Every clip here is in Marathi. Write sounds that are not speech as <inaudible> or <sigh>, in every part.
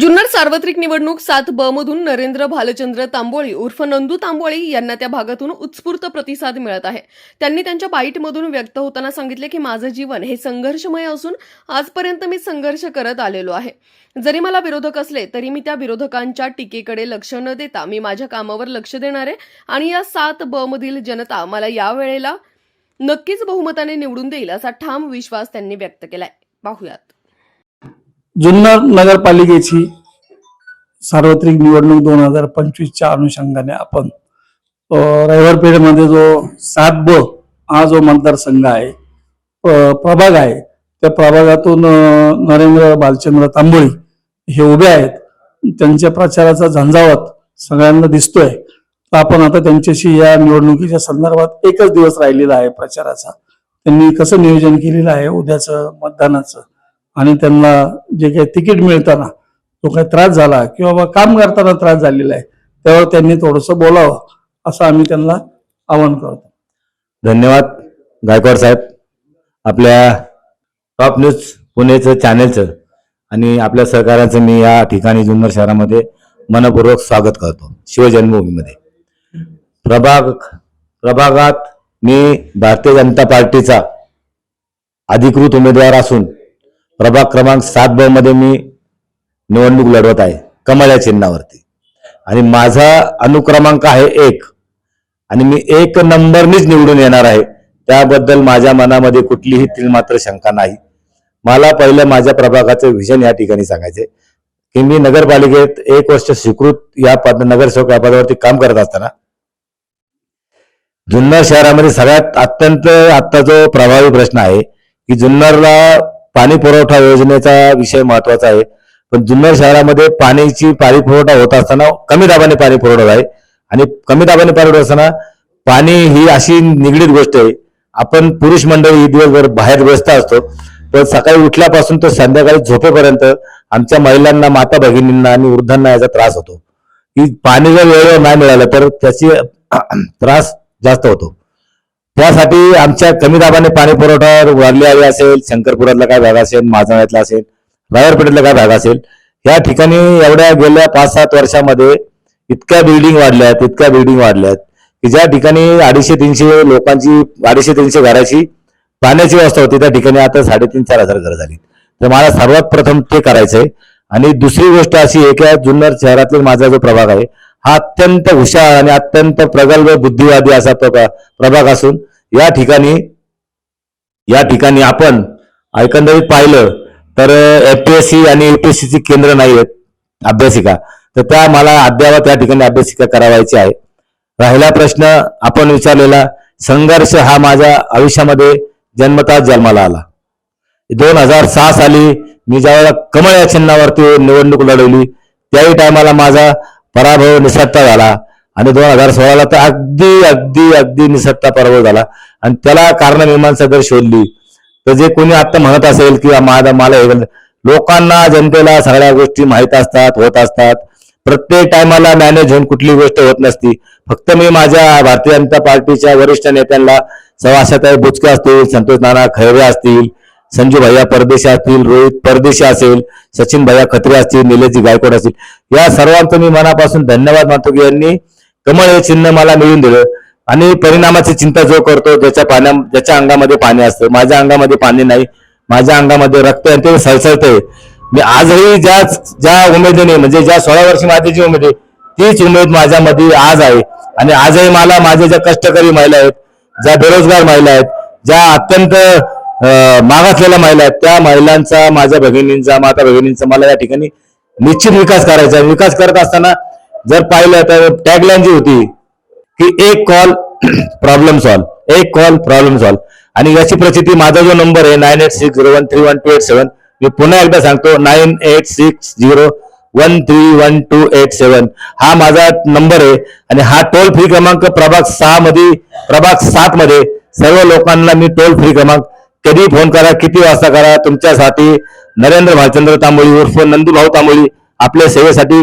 जुन्नर सार्वत्रिक निवडणूक सात ब मधून नरेंद्र भालचंद्र तांबोळी उर्फ नंदू तांबोळी यांना त्या भागातून उत्स्फूर्त प्रतिसाद मिळत आहे. त्यांनी त्यांच्या बाईटमधून व्यक्त होताना सांगितले की माझं जीवन हे संघर्षमय असून आजपर्यंत मी संघर्ष करत आलेलो आहे. जरी मला विरोधक असले तरी मी त्या विरोधकांच्या टीकेकडे लक्ष न देता मी माझ्या कामावर लक्ष देणार आहे आणि या सात ब मधील जनता मला यावेळेला नक्कीच बहुमताने निवडून देईल असा ठाम विश्वास त्यांनी व्यक्त केलाय. पाहुयात. जुन्नर नगरपालिकेची सार्वत्रिक निवडणूक दोन हजार पंचवीसच्या अनुषंगाने आपण अ, जो सात ब हा जो मतदारसंघ आहे प्रभाग आहे त्या प्रभागातून नरेंद्र बालचंद्र तांबोळी हे उभे आहेत. त्यांच्या प्रचाराचा झंझावत सगळ्यांना दिसतोय. तर आपण आता त्यांच्याशी या निवडणुकीच्या संदर्भात एकच दिवस राहिलेला आहे प्रचाराचा. त्यांनी कसं नियोजन केलेलं आहे उद्याचं मतदानाचं? आणि त्यांना जे काही तिकीट मिळताना जो काही त्रास झाला किंवा काम करताना त्रास झालेला आहे त्यावर त्यांनी थोडंसं बोलावं असं आम्ही त्यांना आवाहन करतो. धन्यवाद गायकवाड साहेब. आपल्या टॉप न्यूज पुणेचं चॅनेलचं आणि आपल्या सहकार्याचं मी या ठिकाणी जुन्नर शहरामध्ये मनपूर्वक स्वागत करतो. शिवजन्मभूमीमध्ये. प्रभाग प्रभागात मी भारतीय जनता पार्टीचा अधिकृत उमेदवार असून प्रभाग क्रमांक सात ब मध्ये मी निवडणूक लढवत आहे कमळ या चिन्हावरती. आणि माझा अनुक्रमांक आहे एक. आणि मी एक नंबरनीच निवडून येणार आहे. त्याबद्दल माझ्या मनामध्ये कुठलीही तीळ मात्र शंका नाही. मला पहिलं माझ्या प्रभागाचं विजन या ठिकाणी सांगायचे. की मी नगरपालिकेत एक वर्ष स्वीकृत या पद नगरसेवक या पदावरती काम करत असताना जुन्नर शहरामध्ये सगळ्यात अत्यंत आत्ता जो प्रभावी प्रश्न आहे की जुन्नरला पाणी पुरवठा योजनेचा विषय महत्त्वाचा आहे. पण जुन्नर शहरामध्ये पाण्याची पाणी पुरवठा होत असताना कमी दाबाने पाणी पुरवठा आहे. आणि कमी दाबाने पाणी पुरवठा असताना पाणी ही अशी निगडीत गोष्ट आहे. आपण पुरुष मंडळी दिवसभर बाहेर व्यस्त असतो. पण सकाळी उठल्यापासून तर संध्याकाळी झोपेपर्यंत आमच्या महिलांना माता भगिनींना आणि वृद्धांना याचा त्रास होतो. की पाणी जर वेळेवर नाही मिळालं तर त्याची <clears throat> त्रास जास्त होतो. त्यासाठी आमच्या कमी दाबाने पाणी पुरवठा आली असेल शंकरपुरातला काय भाग असेल माझाव्यातला असेल रायवरपेठेतला काय भाग असेल या ठिकाणी एवढ्या गेल्या पाच सात वर्षामध्ये इतक्या बिल्डिंग वाढल्यात इतक्या बिल्डिंग वाढल्यात की ज्या ठिकाणी अडीचशे तीनशे लोकांची अडीचशे तीनशे घराची पाण्याची व्यवस्था होती त्या ठिकाणी आता साडेतीन चार हजार घरं झाली. तर मला सर्वात प्रथम ते करायचंय. आणि दुसरी गोष्ट अशी आहे की जुन्नर शहरातील माझा जो प्रभाग आहे हा अत्यंत हुशार आणि अत्यंत प्रगल्भ बुद्धिवादी असा प्रभाग असून या ठिकाणी या ठिकाणी आपण एकंदरीत पाहिलं तर एफपीएससी आणि युपीएससीची केंद्र नाही आहेत अभ्यासिका. तर त्या मला अद्यावत या ठिकाणी अभ्यासिका करावायची आहे. राहिला प्रश्न आपण विचारलेला संघर्ष हा माझ्या आयुष्यामध्ये जन्मताच जन्माला आला. दोन हजार सहा साली मी ज्यावेळेला कमळ या चिन्हावरती निवडणूक लढवली त्याही टायमाला माझा पराभव निसटता झाला. आणि दोन हजार सोळाला तर अगदी अगदी अगदी निसत्ता पराभव झाला. आणि त्याला कारण मीमांसा जर शोधली तर जे कोणी आता म्हणत असेल की माझा मला हे लोकांना जनतेला सगळ्या गोष्टी माहीत असतात होत असतात. प्रत्येक टायमाला मॅनेज होऊन कुठली गोष्ट होत नसती. फक्त मी माझ्या भारतीय जनता पार्टीच्या वरिष्ठ नेत्यांना सवाशाताई बुचके असतील संतोष नाना खैरे असतील संजू भैया परदेशी असतील रोहित परदेशी असेल सचिन भैया खत्रे असतील निलेशजी गायकवाड असतील. या सर्वांचं मी मनापासून धन्यवाद मानतो की यांनी कमळ हे चिन्ह मला मिळून दिलं. आणि परिणामाची चिंता जो करतो ज्याच्या पाण्या ज्याच्या अंगामध्ये पाणी असतं. माझ्या अंगामध्ये पाणी नाही. माझ्या अंगामध्ये रक्त आहे आणि ते सळसळतंय. मी आजही ज्या ज्या उमेदीने म्हणजे ज्या सोळा वर्षी माझी जी उमेद आहे तीच उमेद माझ्यामध्ये आज आहे. आणि आजही मला माझ्या ज्या कष्टकरी महिला आहेत ज्या बेरोजगार महिला आहेत ज्या अत्यंत मागासलेल्या महिला आहेत त्या महिलांचा माझ्या भगिनींचा माता भगिनींचा मला या ठिकाणी निश्चित विकास करायचा आहे. विकास करत असताना जर पाहिलं तर टॅगलाईन जी होती की एक कॉल प्रॉब्लेम सॉल्व एक कॉल प्रॉब्लेम सॉल्व आणि याची प्रचिती माझा जो नंबर आहे nine eight six zero one three one two eight seven मी पुन्हा एकदा सांगतो nine eight six zero one three one two eight seven हा माझा नंबर आहे आणि हा टोल फ्री क्रमांक प्रभाग सहा मध्ये प्रभाग सात मध्ये सर्व लोकांना मी टोल फ्री क्रमांक. कधी फोन करा किती वाजता करा तुमच्यासाठी नरेंद्र भालचंद्र तांबोळी उर्फ नंदूभाऊ तांबोळी आपल्या सेवेसाठी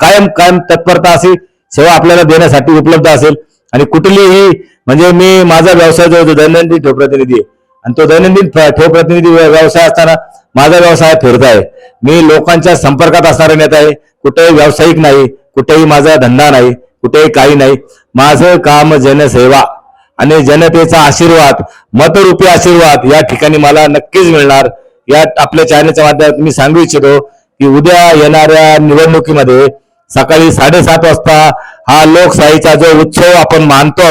कायम कायम तत्परता अशी सेवा आपल्याला देण्यासाठी उपलब्ध असेल. आणि कुठलीही म्हणजे मी माझा व्यवसाय जो जो दैनंदिन ठेव प्रतिनिधी आहे आणि तो दैनंदिन ठेव प्रतिनिधी व्यवसाय असताना माझा व्यवसाय फिरत आहे. मी लोकांच्या संपर्कात असणारा नेता आहे. कुठेही व्यावसायिक नाही कुठेही माझा धंदा नाही कुठेही काही नाही. माझं काम जनसेवा आणि जनतेचा आशीर्वाद मतरूपी आशीर्वाद या ठिकाणी मला नक्कीच मिळणार. या आपल्या चॅनलच्या माध्यमात मी सांगू इच्छितो की उद्या येणाऱ्या निवडणुकीमध्ये सकाळी साडेसात वाजता हा लोकशाहीचा जो उत्सव आपण मानतो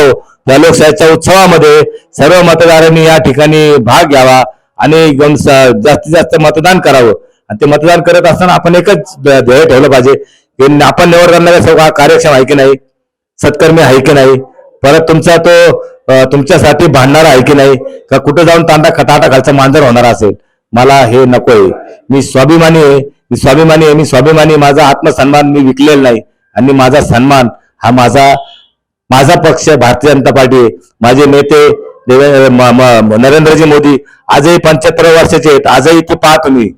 त्या लोकशाहीच्या उत्सवामध्ये सर्व मतदारांनी या ठिकाणी भाग घ्यावा आणि स- जास्तीत जास्त मतदान करावं. आणि ते मतदान करत असताना आपण एकच ध्येय ठेवलं पाहिजे की आपण निवड करणारे सर्व कार्यक्षम आहे की नाही सत्कर्मी आहे की नाही परत तुमचा तो तुमच्यासाठी भांडणारा आहे की नाही का कुठं जाऊन तांडा खटाटा खालचा मांजर होणार असेल मला हे नको आहे मी स्वाभिमानी आहे मी स्वाभिमानी आहे. मी स्वाभिमानी माझा आत्मसन्मान मी विकलेला नाही. आणि माझा सन्मान हा माझा माझा पक्ष भारतीय जनता पार्टी. आहे. माझे नेते देवेंद्र नरेंद्रजी मोदी आजही पंच्याहत्तर वर्षाचे आहेत. आजही ते पाहतो मी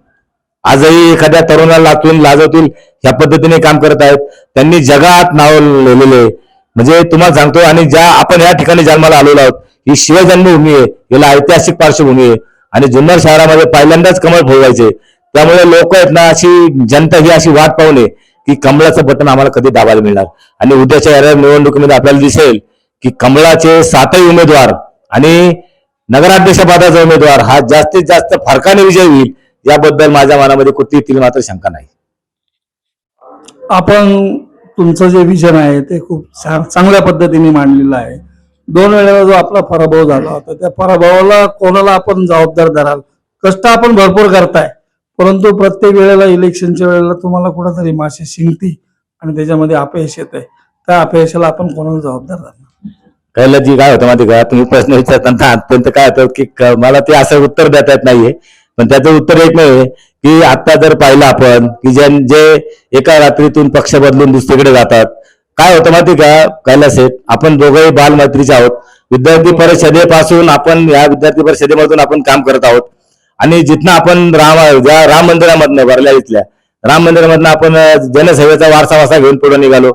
आजही एखाद्या तरुणाला लातून लाजवतील ह्या पद्धतीने काम करत आहेत. त्यांनी जगात नाव लिहिलेले आहे. म्हणजे तुम्हाला सांगतो आणि ज्या आपण या ठिकाणी जन्माला आलेलो आहोत ही शिवजन्मभूमी आहे. याला ऐतिहासिक पार्श्वभूमी आहे. आणि जुन्नर शहरामध्ये पहिल्यांदाच कमळ फोडवायचे त्यामुळे लोक आहेत ना अशी जनता ही अशी वाट पावले की कमळाचं बटन आम्हाला कधी दाबायला मिळणार. आणि उद्याच्या या निवडणुकीमध्ये आपल्याला दिसेल की कमळाचे सातही उमेदवार आणि नगराध्यक्षपदाचा उमेदवार हा जास्तीत जास्त फरकाने विजय होईल याबद्दल माझ्या मनामध्ये कुठली मात्र शंका नाही. आपण तुमचं जे विजन आहे ते खूप छान- चांगल्या पद्धतीने मांडलेलं आहे. दोन वेळेला जो आपला पराभव झाला होता त्या पराभवाला कोणाला आपण जबाबदार धराल? कष्ट आपण भरपूर करताय. परंतु प्रत्येक वेळेला इलेक्शनच्या वेळेला तुम्हाला कुठंतरी मासे शिंकती आणि त्याच्यामध्ये अपयश येत आहे त्या अपयशाला आपण कोणाला जबाबदार राहणार पहिलं जी काय होतं माहिती का? तुम्ही प्रश्न विचारताना अत्यंत काय होतं की मला ते असं उत्तर देता येत नाहीये. पण त्याचं उत्तर एक नाही की आता जर पाहिलं आपण की ज्या जे एका रात्रीतून पक्ष बदलून दुसरीकडे जातात. काय होतं माहिती का? कैलास शेठ आपण दोघंही बालमैत्रीचे आहोत. विद्यार्थी परिषदेपासून आपण या विद्यार्थी परिषदेमधून आपण काम करत आहोत. आणि जिथनं आपण राम ज्या राम मंदिरामधनं भरल्या इथल्या राम मंदिरामधनं आपण जनसेवेचा वारसा वारसा घेऊन पुढे निघालो.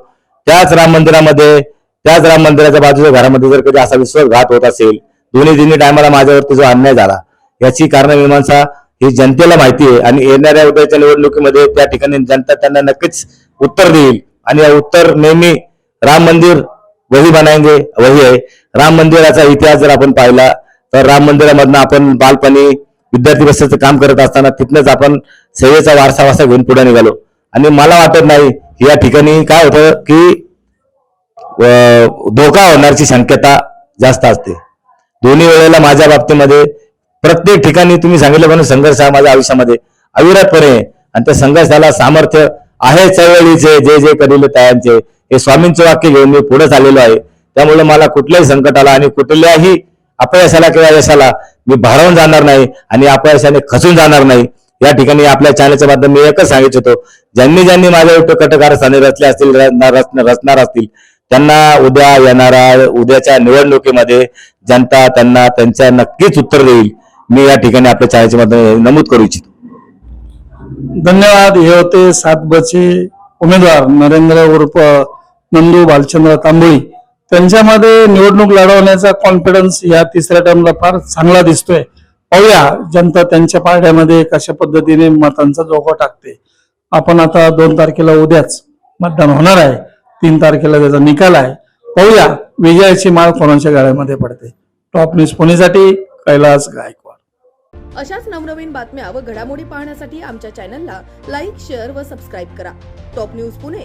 त्याच राम मंदिरामध्ये त्याच राम मंदिराच्या बाजूच्या घरामध्ये जर कधी असा विश्वासघात होत असेल दोन्ही तिन्ही टायमाला माझ्यावरती जो अन्याय झाला याची कारण मीमांसा ही जनतेला माहिती आहे. आणि येणाऱ्या उद्याच्या निवडणुकीमध्ये त्या ठिकाणी जनता त्यांना नक्कीच उत्तर देईल. आणि या उत्तर नेहमी राम मंदिर वही बनायंगे वही आहे. राम मंदिराचा इतिहास जर आपण पाहिला तर राम मंदिरामधनं आपण बालपणी विद्यार्थी परिषदेचं काम करत असताना तिथनंच आपण सेवेचा वारसा वारसा घेऊन पुढे निघालो. आणि मला वाटत नाही या ठिकाणी काय होतं की धोका होण्याची शक्यता जास्त असते. दोन्ही वेळेला माझ्या बाबतीमध्ये प्रत्येक ठिकाणी तुम्ही सांगितलं म्हणून संघर्ष हा माझ्या आयुष्यामध्ये अविरतपणे आणि त्या संघर्षाला सामर्थ्य आहे चळवळीचे जे जे करील तयांचे हे स्वामींचे वाक्य घेऊन मी पुढे चाललेलो आहे. त्यामुळे मला कुठल्याही संकटाला आणि कुठल्याही अपयशाला किंवा यशाला मी भारावून जाणार नाही आणि अपयशाने खचून जाणार नाही. या ठिकाणी आपल्या चॅनलच्या माध्यम मी एकच सांगित होतो ज्यांनी ज्यांनी माझ्या विरुद्ध कटकारस्थाने रचले असतील रचणार रचणार असतील त्यांना उद्या येणारा उद्याच्या निवडणुकीमध्ये जनता त्यांना त्यांच्या नक्कीच उत्तर देईल. मी या ठिकाणी आपल्या चॅनलच्या माध्यम नमूद करू इच्छितो. धन्यवाद. हे होते सात बचे उमेदवार नरेंद्र उर्फ नंदू भालचंद्र तांबोळी. त्यांच्यामध्ये निवडणूक लढवण्याचा कॉन्फिडन्स या तिसऱ्या टर्मला फार चांगला दिसतोय. पाहूया जनता त्यांच्या पार्ट्यामध्ये कशा पद्धतीने मतांचा जोखा टाकते. आपण आता दोन तारखेला उद्याच मतदान होणार आहे. तीन तारखेला त्याचा निकाल आहे. पाहूया विजयाची माळ कोणाच्या गाड्यामध्ये पडते? टॉप न्यूज पुणेसाठी कैलास गायकवाड. अशाच नवनवीन बातम्या व घडामोडी पाहण्यासाठी आमच्या चॅनलला लाईक शेअर व सबस्क्राईब करा. Top news Pune.